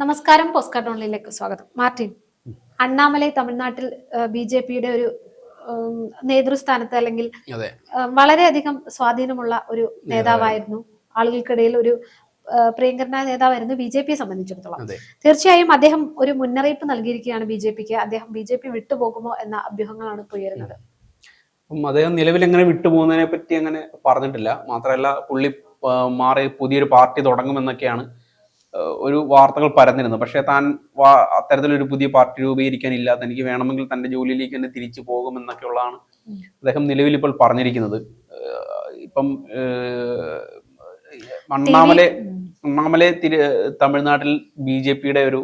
നമസ്കാരം പോസ്റ്റ് ഓൺലൈനിലേക്ക് സ്വാഗതം. മാർട്ടിൻ അണ്ണാമലൈ തമിഴ്നാട്ടിൽ ബി ജെ പിയുടെ ഒരു നേതൃസ്ഥാനത്ത് അല്ലെങ്കിൽ വളരെയധികം സ്വാധീനമുള്ള ഒരു നേതാവായിരുന്നു. ആളുകൾക്കിടയിൽ ഒരു പ്രിയങ്കരനായ നേതാവായിരുന്നു ബി ജെ പിയെ സംബന്ധിച്ചിടത്തോളം. തീർച്ചയായും അദ്ദേഹം ഒരു മുന്നറിയിപ്പ് നൽകിയിരിക്കുകയാണ് ബി ജെ പിക്ക്. അദ്ദേഹം ബി ജെ പി വിട്ടുപോകുമോ എന്ന അഭ്യൂഹങ്ങളാണ് ഇപ്പോൾ ഉയരുന്നത്. അദ്ദേഹം നിലവിൽ എങ്ങനെ വിട്ടുപോകുന്നതിനെ പറ്റി അങ്ങനെ പറഞ്ഞിട്ടില്ല. മാത്രമല്ല പുള്ളി മാറി പുതിയൊരു പാർട്ടി തുടങ്ങുമെന്നൊക്കെയാണ് ഒരു വാർത്തകൾ പരന്നിരുന്നു. പക്ഷേ താൻ അത്തരത്തിലൊരു പുതിയ പാർട്ടി രൂപീകരിക്കാനില്ല തനിക്ക് വേണമെങ്കിൽ തന്റെ ജോലിയിലേക്ക് തന്നെ തിരിച്ചു പോകുമെന്നൊക്കെയുള്ളതാണ്. അദ്ദേഹം നിലവിൽ ഇപ്പോൾ പറഞ്ഞിരിക്കുന്നത് ഇപ്പം മണ്ണാമല മണ്ണാമല തമിഴ്നാട്ടിൽ ബി ജെ പിയുടെ ഒരു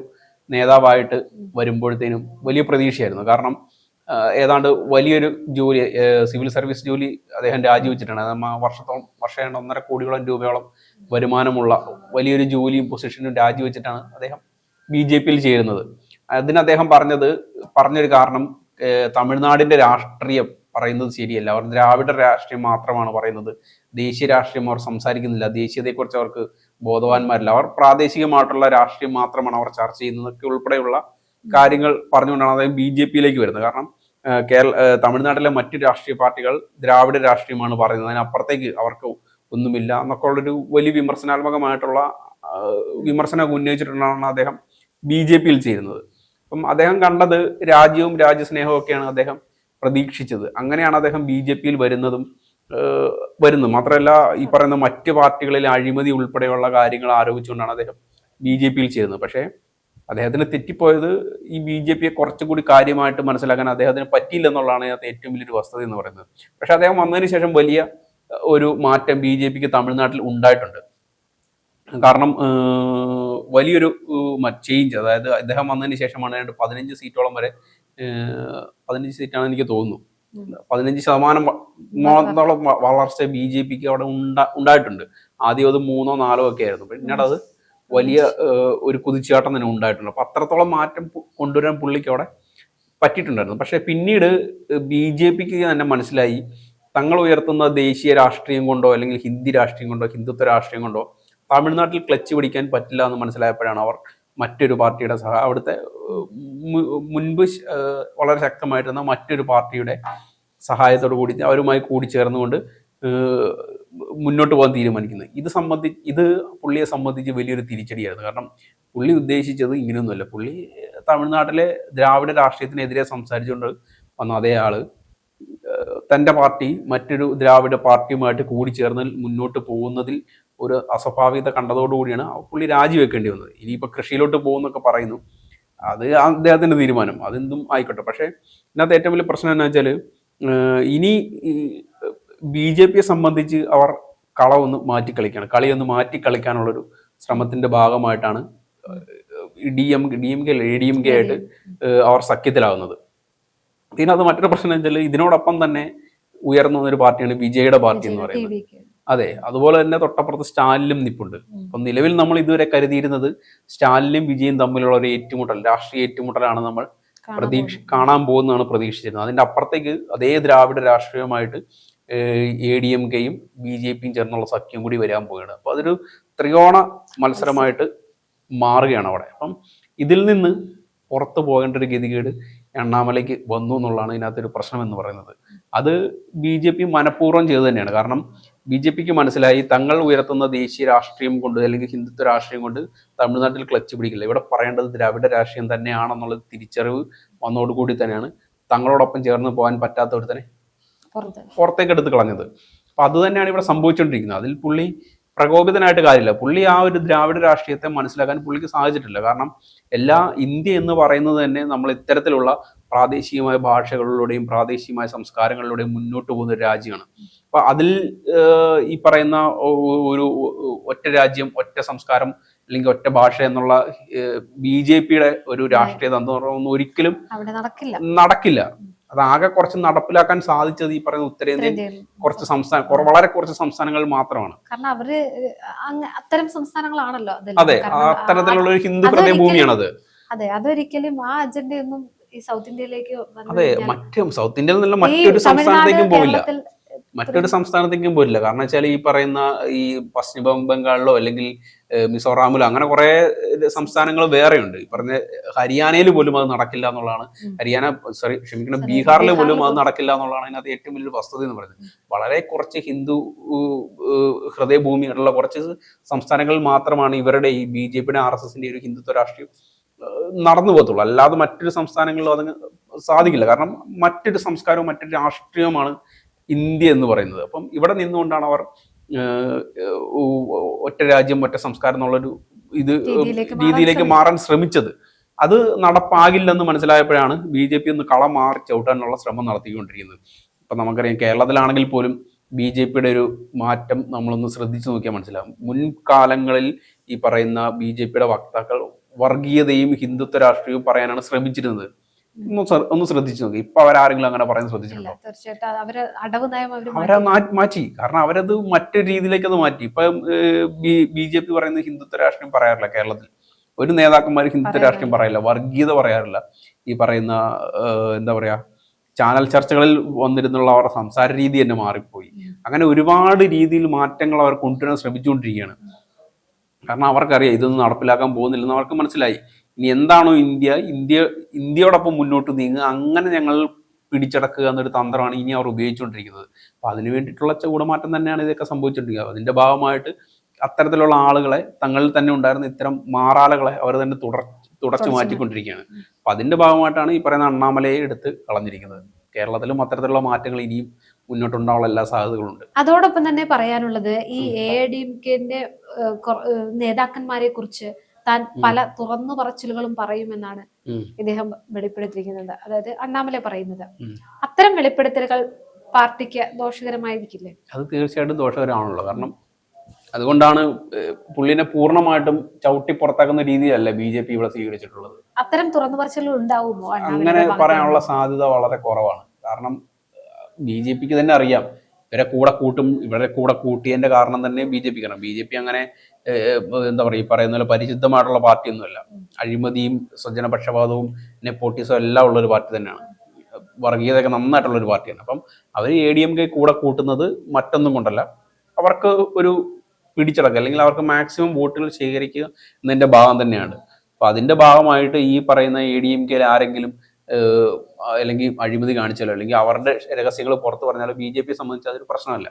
നേതാവായിട്ട് വരുമ്പോഴത്തേനും വലിയ പ്രതീക്ഷയായിരുന്നു. കാരണം ഏതാണ്ട് വലിയൊരു ജോലി സിവിൽ സർവീസ് ജോലി അദ്ദേഹം രാജിവെച്ചിട്ടാണ്. വർഷത്തോളം വർഷം ഒന്നര കോടിയോളം രൂപയോളം വരുമാനമുള്ള വലിയൊരു ജോലിയും പൊസിഷനും രാജിവെച്ചിട്ടാണ് അദ്ദേഹം ബി ജെ പിയിൽ ചേരുന്നത്. അതിന് അദ്ദേഹം പറഞ്ഞത് പറഞ്ഞൊരു കാരണം തമിഴ്നാടിന്റെ രാഷ്ട്രീയം പറയുന്നത് ശരിയല്ല. അവർ ദ്രാവിഡ രാഷ്ട്രീയം മാത്രമാണ് പറയുന്നത്. ദേശീയ രാഷ്ട്രീയം അവർ സംസാരിക്കുന്നില്ല. ദേശീയതയെക്കുറിച്ച് അവർക്ക് ബോധവാന്മാരില്ല. അവർ പ്രാദേശികമായിട്ടുള്ള രാഷ്ട്രീയം മാത്രമാണ് അവർ ചർച്ച ചെയ്യുന്നതൊക്കെ ഉൾപ്പെടെയുള്ള കാര്യങ്ങൾ പറഞ്ഞുകൊണ്ടാണ് അദ്ദേഹം ബി ജെ പിയിലേക്ക് വരുന്നത്. കാരണം കേരള തമിഴ്നാട്ടിലെ മറ്റു രാഷ്ട്രീയ പാർട്ടികൾ ദ്രാവിഡ രാഷ്ട്രീയമാണ് പറയുന്നത്. അതിനപ്പുറത്തേക്ക് അവർക്ക് ഒന്നുമില്ല എന്നൊക്കെ ഉള്ളൊരു വലിയ വിമർശനാത്മകമായിട്ടുള്ള വിമർശനം ഉന്നയിച്ചിട്ടുണ്ടാണ് അദ്ദേഹം ബി ജെ പിയിൽ ചേരുന്നത്. അപ്പം അദ്ദേഹം കണ്ടത് രാജ്യവും രാജ്യസ്നേഹവും ഒക്കെയാണ് അദ്ദേഹം പ്രതീക്ഷിച്ചത്. അങ്ങനെയാണ് അദ്ദേഹം ബി ജെ പിയിൽ വരുന്നതും വരുന്നു മാത്രമല്ല ഈ പറയുന്ന മറ്റ് പാർട്ടികളിൽ അഴിമതി ഉൾപ്പെടെയുള്ള കാര്യങ്ങൾ ആരോപിച്ചുകൊണ്ടാണ് അദ്ദേഹം ബി ജെ പിയിൽ ചേരുന്നത്. പക്ഷേ അദ്ദേഹത്തിന് തെറ്റിപ്പോയത് ഈ ബി ജെ പിയെ കുറച്ചുകൂടി കാര്യമായിട്ട് മനസ്സിലാക്കാൻ അദ്ദേഹത്തിന് പറ്റിയില്ല എന്നുള്ളതാണ് അതിനകത്ത് ഏറ്റവും വലിയൊരു വസ്തുത എന്ന് പറയുന്നത്. പക്ഷെ അദ്ദേഹം വന്നതിന് ശേഷം വലിയ ഒരു മാറ്റം ബി ജെ പിക്ക് തമിഴ്നാട്ടിൽ ഉണ്ടായിട്ടുണ്ട്. കാരണം വലിയൊരു ചേഞ്ച് അതായത് അദ്ദേഹം വന്നതിന് ശേഷമാണ് രണ്ട് പതിനഞ്ച് സീറ്റോളം വരെ പതിനഞ്ച് സീറ്റാണ് എനിക്ക് തോന്നുന്നു. പതിനഞ്ച് ശതമാനം വളർച്ച ബി ജെ പിക്ക് അവിടെ ഉണ്ടാ ഉണ്ടായിട്ടുണ്ട്. ആദ്യം അത് മൂന്നോ നാലോ ഒക്കെ ആയിരുന്നു. പിന്നീട് അത് വലിയ ഒരു കുതിച്ചാട്ടം തന്നെ ഉണ്ടായിട്ടുണ്ട്. അപ്പൊ അത്രത്തോളം മാറ്റം കൊണ്ടുവരാൻ പുള്ളിക്ക് അവിടെ പറ്റിയിട്ടുണ്ടായിരുന്നു. പക്ഷെ പിന്നീട് ബി ജെ പിക്ക് തന്നെ മനസ്സിലായി തങ്ങൾ ഉയർത്തുന്ന ദേശീയ രാഷ്ട്രീയം കൊണ്ടോ അല്ലെങ്കിൽ ഹിന്ദി രാഷ്ട്രീയം കൊണ്ടോ ഹിന്ദുത്വ രാഷ്ട്രീയം കൊണ്ടോ തമിഴ്നാട്ടിൽ ക്ലച്ച് പിടിക്കാൻ പറ്റില്ല എന്ന് മനസ്സിലായപ്പോഴാണ് അവർ മറ്റൊരു പാർട്ടിയുടെ സഹ അവിടുത്തെ മുൻപ് വളരെ ശക്തമായിരുന്ന മറ്റൊരു പാർട്ടിയുടെ സഹായത്തോടു കൂടി അവരുമായി കൂടി ചേർന്നുകൊണ്ട് ഏഹ്, മുന്നോട്ട് പോകാൻ തീരുമാനിക്കുന്നത്. ഇത് സംബന്ധി ഇത് പുള്ളിയെ സംബന്ധിച്ച് വലിയൊരു തിരിച്ചടിയായിരുന്നു. കാരണം പുള്ളി ഉദ്ദേശിച്ചത് ഇങ്ങനെയൊന്നുമല്ല. പുള്ളി തമിഴ്നാട്ടിലെ ദ്രാവിഡ രാഷ്ട്രീയത്തിനെതിരെ സംസാരിച്ചുകൊണ്ട് വന്ന അതേ ആൾ തന്റെ പാർട്ടി മറ്റൊരു ദ്രാവിഡ പാർട്ടിയുമായിട്ട് കൂടിച്ചേർന്ന് മുന്നോട്ട് പോകുന്നതിൽ ഒരു അസ്വാഭാവികത കണ്ടതോടുകൂടിയാണ് പുള്ളി രാജിവെക്കേണ്ടി വന്നത്. ഇനിയിപ്പോൾ കൃഷിയിലോട്ട് പോകുന്നൊക്കെ പറയുന്നു. അത് അദ്ദേഹത്തിന്റെ തീരുമാനം. അതെന്തും ആയിക്കോട്ടെ. പക്ഷേ ഇതിനകത്ത് ഏറ്റവും വലിയ പ്രശ്നം എന്താ വെച്ചാൽ ഇനി ബി ജെ പിയെ സംബന്ധിച്ച് അവർ കളവൊന്ന് മാറ്റി കളിക്കുകയാണ് കളിയൊന്ന് മാറ്റി കളിക്കാനുള്ളൊരു ശ്രമത്തിന്റെ ഭാഗമായിട്ടാണ് D M D M K A D M K ആയിട്ട് അവർ സഖ്യത്തിലാവുന്നത്. ഇതിനകത്ത് മറ്റൊരു പ്രശ്നം വെച്ചാൽ ഇതിനോടൊപ്പം തന്നെ ഉയർന്നു വന്നൊരു പാർട്ടിയാണ് വിജയുടെ പാർട്ടി എന്ന് പറയുന്നത്. അതെ അതുപോലെ തന്നെ തൊട്ടപ്പുറത്ത് സ്റ്റാലിനും നിപ്പുണ്ട്. അപ്പം നിലവിൽ നമ്മൾ ഇതുവരെ കരുതിയിരുന്നത് സ്റ്റാലിനും വിജയും തമ്മിലുള്ള ഒരു ഏറ്റുമുട്ടൽ രാഷ്ട്രീയ ഏറ്റുമുട്ടലാണ് നമ്മൾ പ്രതീക്ഷ കാണാൻ പോകുന്നതാണ് പ്രതീക്ഷിച്ചിരുന്നത്. അതിന്റെ അപ്പുറത്തേക്ക് അതേ ദ്രാവിഡ രാഷ്ട്രീയമായിട്ട് എ ഡി എം കെയും ബി ജെ പിയും ചേർന്നുള്ള സഖ്യം കൂടി വരാൻ പോവുകയാണ്. അപ്പോൾ അതൊരു ത്രികോണ മത്സരമായിട്ട് മാറുകയാണ് അവിടെ. അപ്പം ഇതിൽ നിന്ന് പുറത്തു പോകേണ്ട ഒരു ഗതികേട് എണ്ണാമലയ്ക്ക് വന്നു എന്നുള്ളതാണ് ഇതിനകത്തൊരു പ്രശ്നം എന്ന് പറയുന്നത്. അത് ബി ജെ പി മനഃപൂർവം ചെയ്തു തന്നെയാണ്. കാരണം ബി ജെ പിക്ക് മനസ്സിലായി തങ്ങൾ ഉയർത്തുന്ന ദേശീയ രാഷ്ട്രീയം കൊണ്ട് അല്ലെങ്കിൽ ഹിന്ദുത്വ രാഷ്ട്രീയം കൊണ്ട് തമിഴ്നാട്ടിൽ ക്ലച്ച് പിടിക്കില്ല. ഇവിടെ പറയേണ്ടത് ദ്രാവിഡ രാഷ്ട്രീയം തന്നെയാണെന്നുള്ള തിരിച്ചറിവ് വന്നതോടുകൂടി തന്നെയാണ് തങ്ങളോടൊപ്പം ചേർന്ന് പോകാൻ പറ്റാത്തവർ പുറത്ത് പുറത്തേക്ക്. എടുത്ത് കളഞ്ഞത്. അപ്പൊ അത് തന്നെയാണ് ഇവിടെ സംഭവിച്ചുകൊണ്ടിരിക്കുന്നത് അതിൽ പുള്ളി പ്രകോപിതനായിട്ട് കാര്യമില്ല. പുള്ളി ആ ഒരു ദ്രാവിഡ രാഷ്ട്രീയത്തെ മനസ്സിലാക്കാൻ പുള്ളിക്ക് സാധിച്ചിട്ടില്ല. കാരണം എല്ലാ ഇന്ത്യ എന്ന് പറയുന്നത് തന്നെ നമ്മൾ ഇത്തരത്തിലുള്ള പ്രാദേശികമായ ഭാഷകളിലൂടെയും പ്രാദേശികമായ സംസ്കാരങ്ങളിലൂടെയും മുന്നോട്ട് പോകുന്ന ഒരു രാജ്യമാണ്. അപ്പൊ അതിൽ ഈ പറയുന്ന ഒരു ഒറ്റ രാജ്യം ഒറ്റ സംസ്കാരം അല്ലെങ്കിൽ ഒറ്റ ഭാഷ എന്നുള്ള ബി ജെ പിയുടെ ഒരു രാഷ്ട്രീയ തന്ത്രം ഒന്നും ഒരിക്കലും നടക്കില്ല. അതാകെ കുറച്ച് നടപ്പിലാക്കാൻ സാധിച്ചത് ഈ പറയുന്ന ഉത്തരേന്ത്യൻ ഉത്തരേന്ത്യയിൽ കുറച്ച് സംസ്ഥാന വളരെ കുറച്ച് സംസ്ഥാനങ്ങൾ മാത്രമാണ്. കാരണം അവർ അത്തരം സംസ്ഥാനങ്ങളാണല്ലോ. അതെ അത്തരത്തിലുള്ള ഒരു ഹിന്ദു അത് അതെ അതൊരിക്കലും ആ അജണ്ടയൊന്നും ഈ സൗത്ത് ഇന്ത്യയിലേക്ക് അതെ മറ്റും സൗത്ത് ഇന്ത്യയിൽ നിന്നുള്ള മറ്റൊരു സംസ്ഥാനത്തേക്കും പോവില്ല. മറ്റൊരു സംസ്ഥാനത്തേക്കും പോരില്ല കാരണം വെച്ചാൽ ഈ പറയുന്ന ഈ പശ്ചിമ ബംഗാളിലോ അല്ലെങ്കിൽ മിസോറാമിലും അങ്ങനെ കുറെ സംസ്ഥാനങ്ങൾ വേറെയുണ്ട്. ഈ പറഞ്ഞ ഹരിയാനയിൽ പോലും അത് നടക്കില്ല എന്നുള്ളതാണ്. ഹരിയാന സോറി ക്ഷമിക്കണം ബീഹാറിൽ പോലും അത്. നടക്കില്ല എന്നുള്ളതാണ് അതിനകത്ത് ഏറ്റവും വലിയൊരു വസ്തുത എന്ന് പറയുന്നത്. വളരെ കുറച്ച് ഹിന്ദു ഹൃദയഭൂമിയുള്ള കുറച്ച് സംസ്ഥാനങ്ങളിൽ മാത്രമാണ് ഇവരുടെ ഈ ബി ജെ പിയുടെ ആർ എസ് എസിന്റെ ഒരു ഹിന്ദുത്വ രാഷ്ട്രീയം നടന്നു പോകത്തുള്ളൂ. അല്ലാതെ മറ്റൊരു സംസ്ഥാനങ്ങളിലും അതിന് സാധിക്കില്ല. കാരണം മറ്റൊരു സംസ്കാരവും മറ്റൊരു രാഷ്ട്രീയവുമാണ് ഇന്ത്യ എന്ന് പറയുന്നത്. അപ്പം ഇവിടെ നിന്നുകൊണ്ടാണ് അവർ ഒറ്റ രാജ്യം ഒറ്റ സംസ്കാരം എന്നുള്ളൊരു ഇത് രീതിയിലേക്ക് മാറാൻ ശ്രമിച്ചത്. അത് നടപ്പാകില്ലെന്ന് മനസ്സിലായപ്പോഴാണ് ബി ജെ പി ഒന്ന് കളം മാറി ചവിട്ടാനുള്ള ശ്രമം നടത്തിക്കൊണ്ടിരിക്കുന്നത്. ഇപ്പം നമുക്കറിയാം കേരളത്തിലാണെങ്കിൽ പോലും ബി ജെ പിയുടെ ഒരു മാറ്റം നമ്മളൊന്ന് ശ്രദ്ധിച്ചു നോക്കിയാൽ മനസ്സിലാകും മുൻകാലങ്ങളിൽ ഈ പറയുന്ന ബി ജെ പിയുടെ വക്താക്കൾ വർഗീയതയും ഹിന്ദുത്വ രാഷ്ട്രീയവും പറയാനാണ് ശ്രമിച്ചിരുന്നത്. ഒന്ന് ശ്രദ്ധിച്ച് ഒന്ന് ശ്രദ്ധിച്ചു നോക്കി. ഇപ്പൊ അവരാരെങ്കിലും അങ്ങനെ പറയാൻ ശ്രദ്ധിച്ചിട്ടുണ്ടോ? തീർച്ചയായിട്ടും. അവർ അടവ് നയം അവർ മാറ്റി. കാരണം അവരത് മറ്റൊരു രീതിയിലേക്ക് അത് മാറ്റി. ഇപ്പൊ ബി ജെ പി പറയുന്ന ഹിന്ദുത്വ രാഷ്ട്രീയം പറയാറില്ല കേരളത്തിൽ. ഒരു നേതാക്കന്മാർ ഹിന്ദുത്വ രാഷ്ട്രീയം പറയില്ല വർഗീയത പറയാറില്ല. ഈ പറയുന്ന എന്താ പറയാ ചാനൽ ചർച്ചകളിൽ വന്നിരുന്നുള്ള അവരുടെ സംസാര രീതി തന്നെ മാറിപ്പോയി. അങ്ങനെ ഒരുപാട് രീതിയിൽ മാറ്റങ്ങൾ അവർ കൊണ്ടുവരാൻ ശ്രമിച്ചുകൊണ്ടിരിക്കുകയാണ്. കാരണം അവർക്കറിയാം ഇതൊന്നും നടപ്പിലാക്കാൻ പോകുന്നില്ലെന്ന് അവർക്ക് മനസ്സിലായി. ഇനി എന്താണോ ഇന്ത്യ ഇന്ത്യ ഇന്ത്യയോടൊപ്പം മുന്നോട്ട് നീങ്ങുക അങ്ങനെ ഞങ്ങൾ പിടിച്ചടക്കുക എന്നൊരു തന്ത്രമാണ് ഇനി അവർ ഉപയോഗിച്ചുകൊണ്ടിരിക്കുന്നത്. അപ്പൊ അതിനു വേണ്ടിയിട്ടുള്ള ചൂടമാറ്റം തന്നെയാണ് ഇതൊക്കെ സംഭവിച്ചുകൊണ്ടിരിക്കുന്നത് അതിന്റെ ഭാഗമായിട്ട് അത്തരത്തിലുള്ള ആളുകളെ തങ്ങളിൽ തന്നെ ഉണ്ടായിരുന്ന ഇത്തരം മാറാലകളെ അവർ തന്നെ തുടർ തുടച്ചു മാറ്റിക്കൊണ്ടിരിക്കുകയാണ്. അപ്പൊ അതിന്റെ ഭാഗമായിട്ടാണ് ഈ പറയുന്ന അണ്ണാമലയെ എടുത്ത് കളഞ്ഞിരിക്കുന്നത്. കേരളത്തിലും അത്തരത്തിലുള്ള മാറ്റങ്ങൾ ഇനിയും മുന്നോട്ടുണ്ടാവാനുള്ള എല്ലാ സാധ്യതകളുണ്ട്. അതോടൊപ്പം തന്നെ പറയാനുള്ളത് ഈ എ ഡി എം കെ നേതാക്കന്മാരെ കുറിച്ച് താൻ പല തുറന്നു പറച്ചിലുകളും പറയുമെന്നാണ്. ഇദ്ദേഹം വെളിപ്പെടുത്തിയിരിക്കുന്നത്. അതായത് അണ്ണാമല പറയുന്നത്. അത്തരം വെളിപ്പെടുത്തലുകൾ പാർട്ടിക്ക് ദോഷകരമായിരിക്കില്ലേ? അത് തീർച്ചയായിട്ടും ദോഷകരമാണല്ലോ കാരണം അതുകൊണ്ടാണ് പുള്ളിനെ പൂർണമായിട്ടും ചവിട്ടി പുറത്താക്കുന്ന രീതിയല്ല ബി ജെ പി ഇവിടെ സ്വീകരിച്ചിട്ടുള്ളത്. അത്തരം തുറന്നു പറച്ചിലുകൾ ഉണ്ടാവുമോ അങ്ങനെ പറയാനുള്ള സാധ്യത വളരെ കുറവാണ്. കാരണം ബി ജെ പിക്ക് തന്നെ അറിയാം. ഇവരെ കൂടെ കൂട്ടും ഇവരെ കൂടെ കൂട്ടിയതിന്റെ കാരണം തന്നെ ബി ജെ പിക്കാണ്. ബി ജെ പി അങ്ങനെ എന്താ പറയുക ഈ പറയുന്ന പോലെ പരിശുദ്ധമായിട്ടുള്ള പാർട്ടിയൊന്നുമല്ല. അഴിമതിയും സ്വജനപക്ഷപാതവും നെപ്പോട്ടിസവും എല്ലാം ഉള്ളൊരു പാർട്ടി തന്നെയാണ്. വർഗീയതയൊക്കെ നന്നായിട്ടുള്ള ഒരു പാർട്ടിയാണ്. അപ്പം അവർ എ ഡി എം കെ കൂടെ കൂട്ടുന്നത് മറ്റൊന്നും കൊണ്ടല്ല. അവർക്ക് ഒരു പിടിച്ചടക്കുക അല്ലെങ്കിൽ അവർക്ക് മാക്സിമം വോട്ടുകൾ ശേഖരിക്കുക എന്നതിന്റെ ഭാഗം തന്നെയാണ്. അപ്പം അതിന്റെ ഭാഗമായിട്ട് ഈ പറയുന്ന എ ഡി എം കെയിൽ ആരെങ്കിലും അല്ലെങ്കിൽ അഴിമതി കാണിച്ചാലോ അല്ലെങ്കിൽ അവരുടെ രഹസ്യങ്ങൾ പുറത്ത് പറഞ്ഞാലോ ബി ജെ പിയെ സംബന്ധിച്ച് അതൊരു പ്രശ്നമല്ല.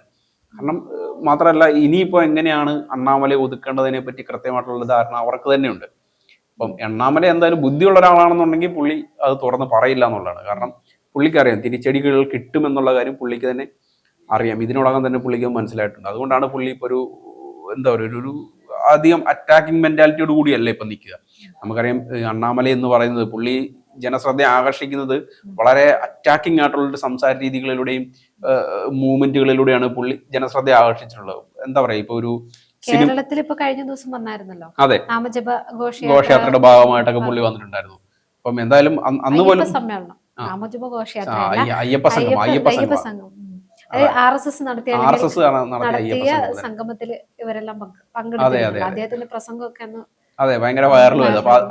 കാരണം മാത്രമല്ല ഇനിയിപ്പോൾ എങ്ങനെയാണ് അണ്ണാമലയെ ഒതുക്കേണ്ടതിനെ പറ്റി കൃത്യമായിട്ടുള്ള ധാരണ അവർക്ക് തന്നെയുണ്ട്. അപ്പം എണ്ണാമല എന്തായാലും ബുദ്ധിയുള്ള ഒരാളാണെന്നുണ്ടെങ്കിൽ പുള്ളി അത് തുറന്ന് പറയില്ല എന്നുള്ളതാണ്. കാരണം പുള്ളിക്കറിയാം തിരിച്ചടികൾ കിട്ടുമെന്നുള്ള കാര്യം പുള്ളിക്ക് തന്നെ അറിയാം. ഇതിനോടകം തന്നെ പുള്ളിക്ക് മനസ്സിലായിട്ടുണ്ട്. അതുകൊണ്ടാണ് പുള്ളി ഇപ്പോൾ ഒരു എന്താ പറയുക ഒരു- ഒരു അധികം അറ്റാക്കിംഗ് മെന്റാലിറ്റിയോട് കൂടിയല്ല ഇപ്പം നിൽക്കുക. നമുക്കറിയാം അണ്ണാമല എന്ന് പറയുന്നത് പുള്ളി ജനശ്രദ്ധ ആകർഷിക്കുന്നത് വളരെ അറ്റാക്കിംഗ് ആയിട്ടുള്ള ഒരു സംസാര രീതികളിലൂടെയും മൂവ്മെന്റുകളിലൂടെയാണ് പുള്ളി ജനശ്രദ്ധ ആകർഷിച്ചിട്ടുള്ളത്. എന്താ പറയാ ഇപ്പൊ ഒരു കേരളത്തിൽ ഇപ്പൊ കഴിഞ്ഞ ദിവസം വന്നായിരുന്നല്ലോ. അതെ. നാമജപ ഘോഷയാത്രയുടെ ഭാഗമായിട്ടൊക്കെ പുള്ളി വന്നിട്ടുണ്ടായിരുന്നു. അപ്പം എന്തായാലും അന്ന് പോലും സമ്മേളനം. നാമജപ ഘോഷയാത്ര അയ്യപ്പ സംഘം അയ്യപ്പ സംഘം ആർ എസ് എസ് നടത്തിയ നടത്തിയ സംഗമത്തിൽ ഇവരെല്ലാം പങ്കെടുത്തു അതെ, പങ്കെടുത്തിട്ടുണ്ട്. അതെ. അദ്ദേഹത്തിന്റെ പ്രസംഗമൊക്കെ അന്ന് അതെ ഭയങ്കര വൈറൽ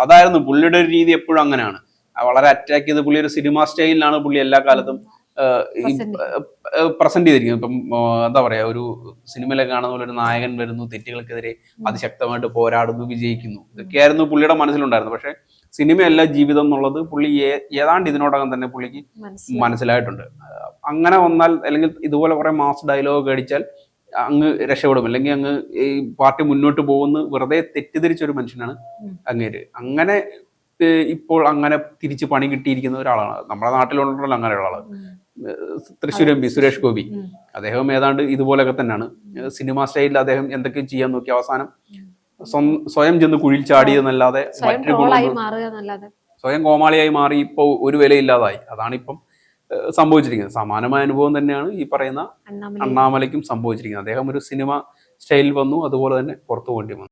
അതായിരുന്നു പുള്ളിയുടെ ഒരു രീതി എപ്പോഴും അങ്ങനെയാണ്. വളരെ അറ്റാക്ക് ചെയ്ത് പുള്ളി ഒരു സിനിമ സ്റ്റൈലിലാണ് പുള്ളി എല്ലാ കാലത്തും പ്രസന്റ് ചെയ്തിരിക്കുന്നത്. ഇപ്പം എന്താ പറയാ ഒരു സിനിമയിലെ കാണുന്ന പോലെ ഒരു നായകൻ വരുന്നു തെറ്റുകൾക്കെതിരെ അതിശക്തമായിട്ട് പോരാടുന്നു വിജയിക്കുന്നു. ഇതൊക്കെയായിരുന്നു പുള്ളിയുടെ മനസ്സിലുണ്ടായിരുന്നു പക്ഷെ സിനിമയല്ല ജീവിതം എന്നുള്ളത് പുള്ളി ഏതാണ്ട് ഇതിനോടകം തന്നെ പുള്ളിക്ക് മനസ്സിലായി. മനസ്സിലായിട്ടുണ്ട്. അങ്ങനെ വന്നാൽ അല്ലെങ്കിൽ ഇതുപോലെ കുറെ മാസ് ഡയലോഗ് അടിച്ചാൽ അങ്ങ് രക്ഷപ്പെടും. അല്ലെങ്കിൽ അങ്ങ് ഈ പാർട്ടി മുന്നോട്ട് പോകുന്ന വെറുതെ തെറ്റിദ്ധരിച്ച ഒരു മനുഷ്യനാണ്. അങ്ങേര്. അങ്ങനെ ഇപ്പോൾ അങ്ങനെ തിരിച്ച് പണി കിട്ടിയിരിക്കുന്ന ഒരാളാണ്. നമ്മുടെ നാട്ടിലുണ്ടല്ലോ അങ്ങനെയുള്ള ആൾ. Thrissur M P Suresh Gopi. അദ്ദേഹം ഏതാണ്ട് ഇതുപോലെയൊക്കെ തന്നെയാണ്. സിനിമ സ്റ്റൈലിൽ അദ്ദേഹം എന്തൊക്കെയും ചെയ്യാൻ നോക്കി അവസാനം സ്വം- സ്വയം ചെന്ന് കുഴിയിൽ ചാടിയെന്നല്ലാതെ മറ്റൊരു സ്വയം കോമാളിയായി മാറി ഇപ്പോൾ ഒരു വിലയില്ലാതായി. അതാണ് ഇപ്പം സംഭവിച്ചിരിക്കുന്നത്. സമാനമായ അനുഭവം തന്നെയാണ് ഈ പറയുന്ന അണ്ണാമലൈ അണ്ണാമലയ്ക്കും സംഭവിച്ചിരിക്കുന്നത്. അദ്ദേഹം ഒരു സിനിമ സ്റ്റൈലിൽ വന്നു അതുപോലെ തന്നെ പുറത്തു കൊണ്ടി വന്നു